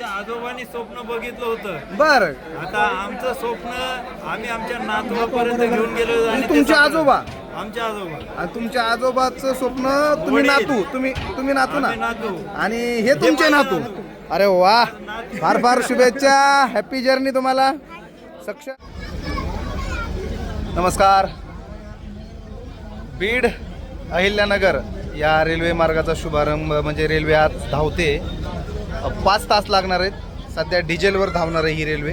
आमच्या आजोबांनी स्वप्न बघितलं होतं. बर. आता आमचं स्वप्न आम्ही आमच्या नातवापर्यंत घेऊन गेलो आणि तुमचे आजोबा? आमचे आजोबा. आणि तुमच्या आजोबाचं स्वप्न तुम्ही वडील. नातू तुम्ही तुम्ही नातू ना? आम्ही नातू. आणि हे तुमचे माझे नातू. नातू. अरे वा. फार फार शुभेच्छा. हॅपी जर्नी तुम्हाला. सक्षम. नमस्कार. बीड अहिल्यानगर या रेल्वे मार्गाचा शुभारंभ म्हणजे रेल्वे आज धावते. पाच तास लागणार आहेत. सध्या डिझेलवर धावणार आहे ही रेल्वे.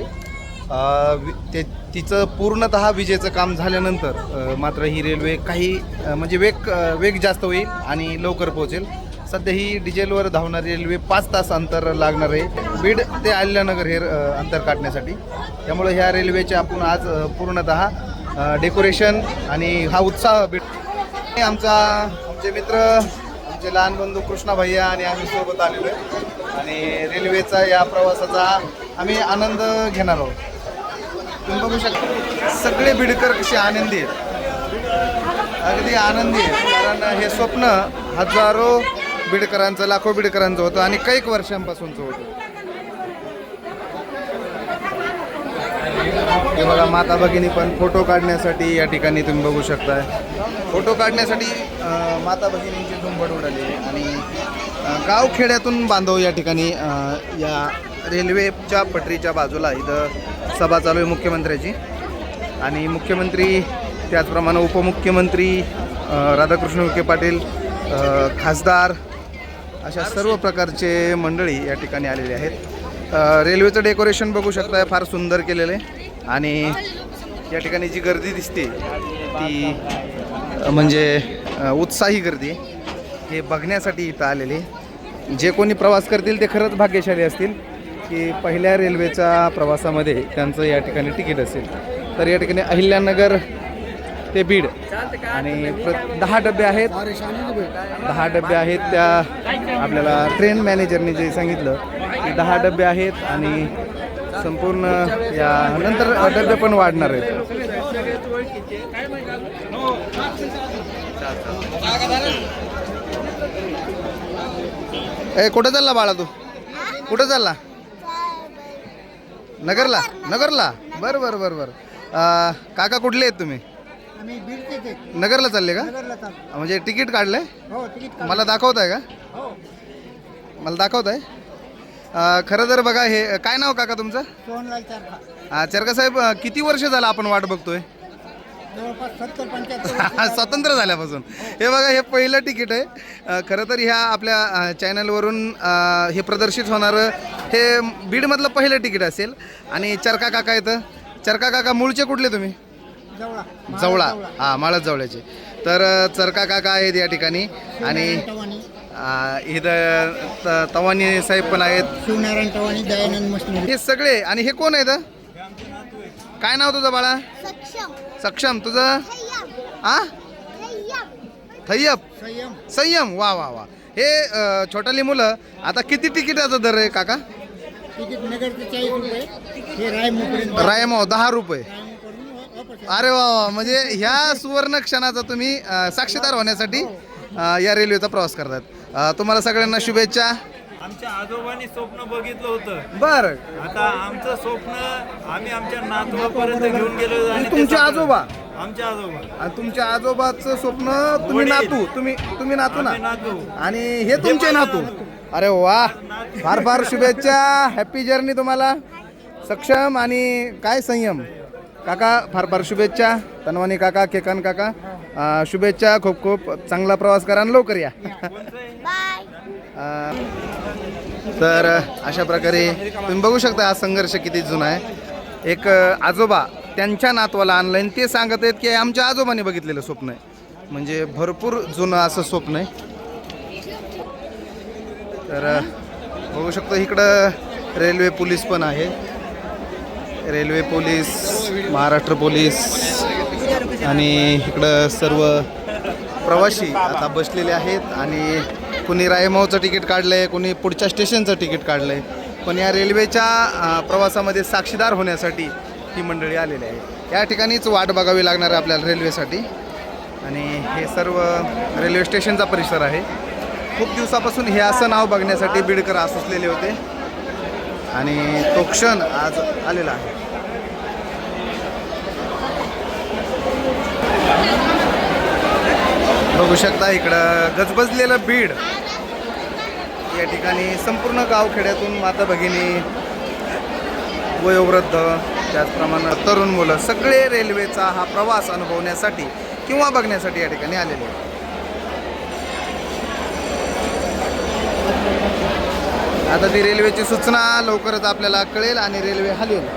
वि- ते तिचं पूर्णतः विजेचं काम झाल्यानंतर मात्र ही रेल्वे काही म्हणजे वेग वेग जास्त होईल आणि लवकर पोहोचेल. सध्या ही डिझेलवर धावणारी रेल्वे पाच तास अंतर लागणार आहे. बीड ते आल्यानगर हे अंतर काढण्यासाठी. त्यामुळे ह्या रेल्वेचे आपण आज पूर्णत पूर्णतः डेकोरेशन आणि हा उत्साह भेट आमचा आमचे मित्र आमचे लहान बंधू कृष्णा भैया आणि आम्ही सोबत आलेलो आहे. आणि रेल्वेचा या प्रवासाचा आम्ही आनंद घेणार आहोत. तुम्ही बघू शकता सगळे बिडकर कसे आनंदी आहेत. अगदी आनंदी आहेत कारण हे स्वप्न हजारो बिडकरांचं लाखो बिडकरांचं होतं आणि कैक वर्षांपासूनचं होतं. हे बघा माता भगिनी पण फोटो काढण्यासाठी या ठिकाणी तुम्ही बघू शकताय. फोटो काढण्यासाठी माता भगिनींची झुंबड उडाली आहे आणि गावखेड्यातून बांधव या ठिकाणी या रेल्वेच्या पटरीच्या बाजूला इथं सभा चालू आहे मुख्यमंत्र्याची. आणि मुख्यमंत्री त्याचप्रमाणे उपमुख्यमंत्री राधाकृष्ण विखे पाटील खासदार अशा सर्व प्रकारचे मंडळी या ठिकाणी आलेले आहेत. रेल्वेचं डेकोरेशन बघू शकताय फार सुंदर केलेलं आहे. आणि या ठिकाणी जी गर्दी दिसते ती म्हणजे उत्साही गर्दी हे बघण्यासाठी इथं आलेले. जे कोणी प्रवास करतील ते खरंच भाग्यशाली असतील की पहिल्या रेल्वेच्या प्रवासामध्ये त्यांचं या ठिकाणी तिकीट असेल. तर या ठिकाणी अहिल्यानगर ते बीड आणि दहा डबे आहेत. दहा डबे आहेत त्या आपल्याला ट्रेन मॅनेजरने जे सांगितलं की दहा डबे आहेत आणि संपूर्ण या नंतर डबे पण वाढणार आहेत. ए कुठं चालला बाळा तू? कुठं चालला? नगरला? नगरला? बरं बरं बरं बरं. काका कुठले आहेत तुम्ही? आहे. नगरला चालले का. म्हणजे तिकीट काढलंय? हो. मला दाखवत आहे का? हो. मला दाखवत खरं तर बघा हे काय नाव काका तुमचं? सोनलाल चरखा. अं, चरका साहेब अं, किती वर्ष झालं आपण वाट बघतोय? जवळपास सत्तर पंच्याहत्तर स्वतंत्र झाल्यापासून. हे बघा हे पहिलं तिकीट आहे. अं, खरं तर ह्या आपल्या अं, चॅनलवरून अं, हे प्रदर्शित होणारं हे बीडमधलं पहिलं तिकीट असेल. आणि चरका काका येतं चरका काका मूळचे कुठले तुम्ही? जवळा. जवळा. हां माळत जवळचे तर अं, चरका काका आहेत या ठिकाणी. आणि इथं त- तवानी साहेब पण आहेत. शिवनारायण टवाणी दयानंद मशनरी हे सगळे आणि हे कोण आहेत काय नाव तुझं बाळा? सक्षम. सक्षम तुझं? आ? थय्यम. थय्यप संयम. संयम. वा वा वा. हे अ, छोटाली मुलं आता किती तिकिटाचा दर आहे काका? तिकीट नगरचे चाळीस रुपये हे रायमुपर्यंत रायमाव दहा रुपये. वापस अरे वा वा म्हणजे ह्या सुवर्ण क्षणाचा तुम्ही अ, साक्षीदार होण्यासाठी अ, या रेल्वेचा प्रवास करतात तुम्हाला सगळ्यांना शुभेच्छा. आमच्या आजोबांनी स्वप्न बघितलं होतं. बर. आता आमचं स्वप्न आम्ही आमच्या नातवापर्यंत घेऊन गेलो आणि ते तुमचे साकार- आजोबा? आमचे आजोबा. आणि तुमच्या आजोबाचं स्वप्न तुम्ही वडील. नातू तुम्ही तुम्ही नातू ना? आम्ही नातू. आणि हे तुमचे नातू. अरे वा. फार फार शुभेच्छा. हॅपी जर्नी तुम्हाला. सक्षम आणि काय संयम? काका फार फार शुभेच्छा. तनवानी काका केकान काका. अं, शुभेच्छा खूप खूप चांगला प्रवास करा आणि लवकर या. अं, तर अशा प्रकारे तुम्ही बघू शकता हा संघर्ष किती जुना आहे. एक अं, आजोबा त्यांच्या नातवाला आणलं आणि ते सांगत आहेत की आमच्या आजोबाने बघितलेलं स्वप्न आहे. म्हणजे भरपूर जुनं असं स्वप्न आहे. तर बघू शकतो इकडं रेल्वे पोलीस पण आहे. रेल्वे पोलीस महाराष्ट्र पोलीस आणि इकडं सर्व प्रवासी आता बसलेले आहेत आणि कुणी रायमावचं तिकीट काढलं आहे कुणी पुढच्या स्टेशनचं तिकीट काढलं आहे पण या रेल्वेच्या प्रवासामध्ये साक्षीदार होण्यासाठी ही मंडळी आलेली आहे. या ठिकाणीच वाट बघावी लागणार आहे आपल्याला रेल्वेसाठी. आणि हे सर्व रेल्वे स्टेशनचा परिसर आहे. खूप दिवसापासून हे असं नाव बघण्यासाठी बीडकर आसुसलेले होते. आणि तो क्षण आज आलेला आहे. बघू शकता इकडं गजबजलेलं बीड. या ठिकाणी संपूर्ण गावखेड्यातून माता भगिनी वयोवृद्ध त्याचप्रमाणे तरुण मुलं सगळे रेल्वेचा हा प्रवास अनुभवण्यासाठी किंवा बघण्यासाठी या ठिकाणी आलेले आहेत. आता ती रेल्वेची सूचना लवकरच आपल्याला कळेल आणि रेल्वे हलेल